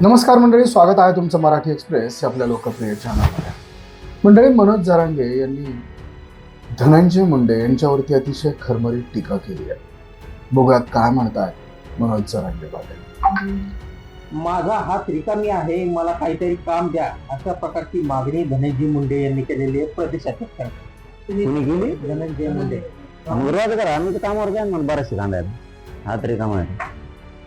नमस्कार मंडळी स्वागत आहे तुमचं मराठी एक्सप्रेस आपल्या लोकप्रिय चॅनलमध्ये मंडळी मनोज जरांगे यांनी धनंजय मुंडे यांच्यावरती अतिशय खरमरीत टीका केली आहे. बघूयात काय म्हणताय मनोज जरांगे पाटील. माझा हात रिकामी आहे मला काहीतरी काम द्या अशा प्रकारची मागणी धनंजय मुंडे यांनी केलेली आहे केली धनंजय मुंडे. कामावर जाईन मला बराचसे कांदा आहेत हा तरी काम आहे.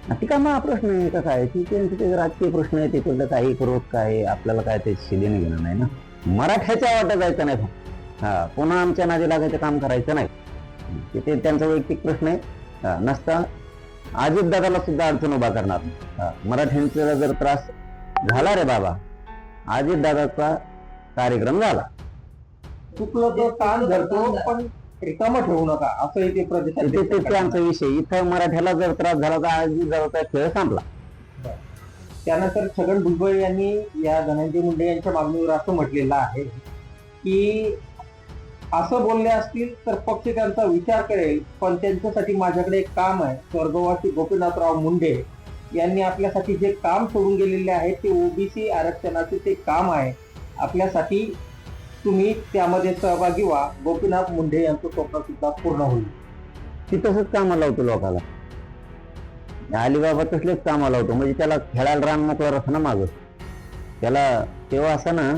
ती कामा प्रश्न आहे का काय? की त्यांचे ते राजकीय प्रश्न आहे तिकडलं काही करोत काय? आपल्याला काय ते शिलेने घेणं नाही ना? मराठ्याच्या वाटत जायचं नाही? फक्त. हा पुन्हा आमच्या नादी लागायचं काम करायचं नाही. ते- ते त्यांचा वैयक्तिक प्रश्न आहे. नसता अजित दादाला सुद्धा अडचण उभा करणार. हा, मराठ्यांचा जर त्रास झाला रे बाबा अजित दादाचा कार्यक्रम झाला. चुकलं तर कान धरतो पण रिकामं ठेवू नका असं ते ते- ते- ते- ते प्रदेशाध्यक्ष आमचा विषय. इथं मराठ्याला जर त्रास झाला तर अजित दादाचा खेळ संपला. त्यानंतर छगन भुजबळ यांनी या धनंजय मुंडे यांच्या मागणीवर असं म्हटलेलं आहे की असं बोलले असतील तर पक्ष त्यांचा विचार करेल पण त्यांच्यासाठी माझ्याकडे एक काम आहे. स्वर्गवासी गोपीनाथराव मुंडे यांनी आपल्यासाठी जे काम सोडून गेलेले आहे ते ओबीसी आरक्षणाचे ते काम आहे. आपल्यासाठी तुम्ही त्यामध्ये सहभागी व्हा. गोपीनाथ मुंडे यांचं स्वप्न सुद्धा पूर्ण होईल. ती तसंच कामाला लावतो लोकाला. अलिबाबा तसलेच कामाला लावतो. म्हणजे त्याला खेळायला रान मोकळं असं ना माग. त्याला तेव्हा असं ना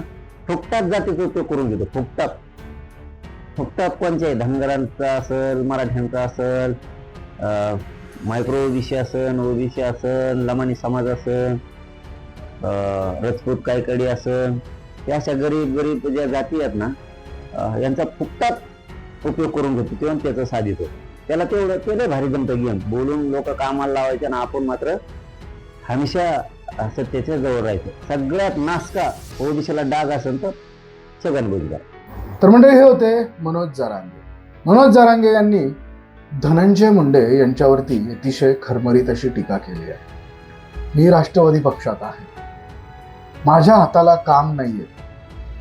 फुकटात जातीचा उपयोग करून घेतो. फुकटात. फुकटात कोणचे धनगरांचा असेल मराठ्यांचा असेल मायक्रो ओबीसी असेल ओबीसी असेल लमानी समाज असेल अं, रजपूत कायकडी असेल या अशा गरीब गरीब ज्या जाती आहेत ना यांचा फुकटात उपयोग करून घेतो तेव्हा त्याचं साधित त्याला तेवढं ते लय भारी जमतं गेम. बोलून लोक कामाला लावायचे आणि आपण मात्र हमेशा सत्तेच्या जवळ राहायचं. सगळ्यात नासका ओबीसीला डाग असेल तर छगन भुजबळ. तर मंडळी हे होते मनोज जारांगे. मनोज जारांगे यांनी धनंजय मुंडे यांच्यावरती अतिशय खरमरीत अशी टीका केली आहे. मी राष्ट्रवादी पक्षात आहे. माझ्या हाताला काम नाहीये.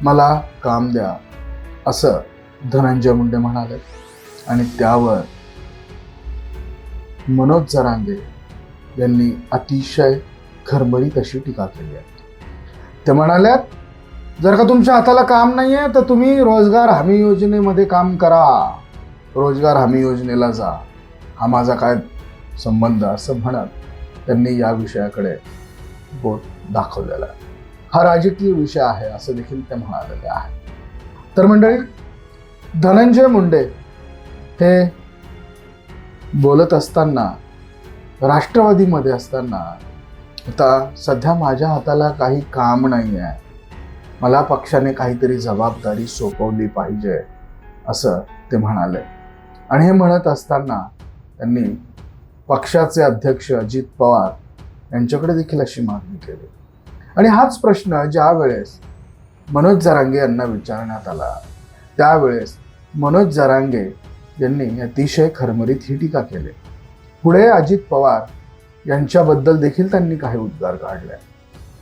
मला काम द्या असं धनंजय मुंडे म्हणाले. आणि त्यावर मनोज जरांगे यांनी अतिशय खरमरीत अशी टीका केली आहे. ते म्हणाल्यात जर का तुमच्या हाताला काम नाही आहे तर तुम्ही रोजगार हमी योजनेमध्ये काम करा. रोजगार हमी योजनेला जा. हा माझा काय संबंध? असं म्हणत त्यांनी या विषयाकडे बोट दाखवलेला आहे. हा राजकीय विषय आहे असं देखील ते म्हणालेले आहे. तर मंडळी धनंजय मुंडे हे बोलत असताना राष्ट्रवादीमध्ये असताना आता सध्या माझ्या हाताला काही काम नाही आहे मला पक्षाने काहीतरी जबाबदारी सोपवली पाहिजे असं ते म्हणाले. आणि हे म्हणत असताना त्यांनी पक्षाचे अध्यक्ष अजित पवार यांच्याकडे देखील अशी मागणी केली. आणि हाच प्रश्न ज्या वेळेस मनोज जरांगे यांना विचारण्यात आला त्यावेळेस मनोज जरांगे यांनी अतिशय खरमरीत ही टीका केली. पुढे अजित पवार यांच्याबद्दल देखील त्यांनी काही उद्गार काढले.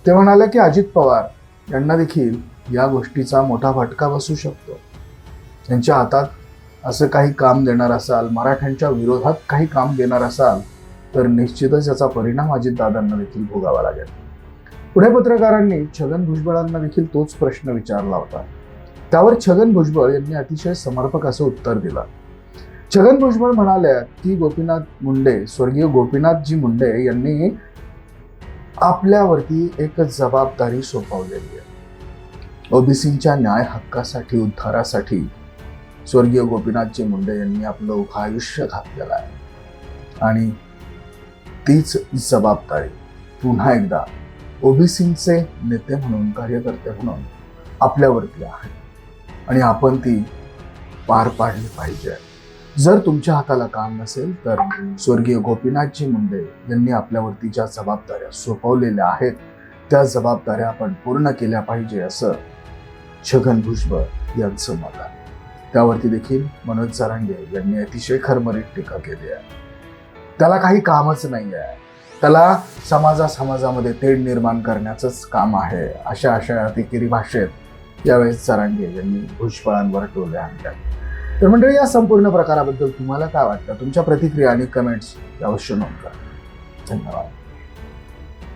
ते म्हणाले की अजित पवार यांना देखील या गोष्टीचा मोठा फटका बसू शकतो. त्यांच्या हातात असं काही काम देणार असाल मराठ्यांच्या विरोधात काही काम देणार असाल तर निश्चितच याचा परिणाम अजितदादांना देखील भोगावा लागेल. पुढे पत्रकारांनी छगन भुजबळांना देखील तोच प्रश्न विचारला होता. त्यावर छगन भुजबळ यांनी अतिशय समर्पक असं उत्तर दिलं. छगन भुजबळ म्हणाल्या की गोपीनाथ मुंडे स्वर्गीय गोपीनाथजी मुंडे यांनी आपल्यावरती एक जबाबदारी सोपवलेली आहे. ओबीसींच्या न्याय हक्कासाठी उद्धारासाठी स्वर्गीय गोपीनाथजी मुंडे यांनी आपलं उभं आयुष्य घातलेलं आहे. आणि तीच जबाबदारी पुन्हा एकदा ओबीसींचे नेते म्हणून कार्यकर्ते म्हणून आपल्यावरती आहे. आणि आपण ती पार पाडली पाहिजे. जर तुमच्या हाताला काम नसेल तर स्वर्गीय गोपीनाथजी मुंडे यांनी आपल्यावरती ज्या जबाबदाऱ्या सोपवलेल्या आहेत त्या जबाबदाऱ्या आपण पूर्ण केल्या पाहिजे असं छगन भुजबळ यांचं मत आहे. त्यावरती देखील मनोज सरांगे यांनी अतिशय खरमरीत टीका केली आहे. त्याला काही कामच नाही आहे त्याला समाजा समाजामध्ये तेढ निर्माण करण्याचंच काम आहे. अशा अशा तिकिरी भाषेत यावेळेस सरांगे यांनी भुजबळांवर टोले आणल्या तर मंडळी या संपूर्ण प्रकाराबद्दल तुम्हाला काय वाटतं? तुमच्या प्रतिक्रिया आणि कमेंट्स अवश्य नोंद करा. धन्यवाद.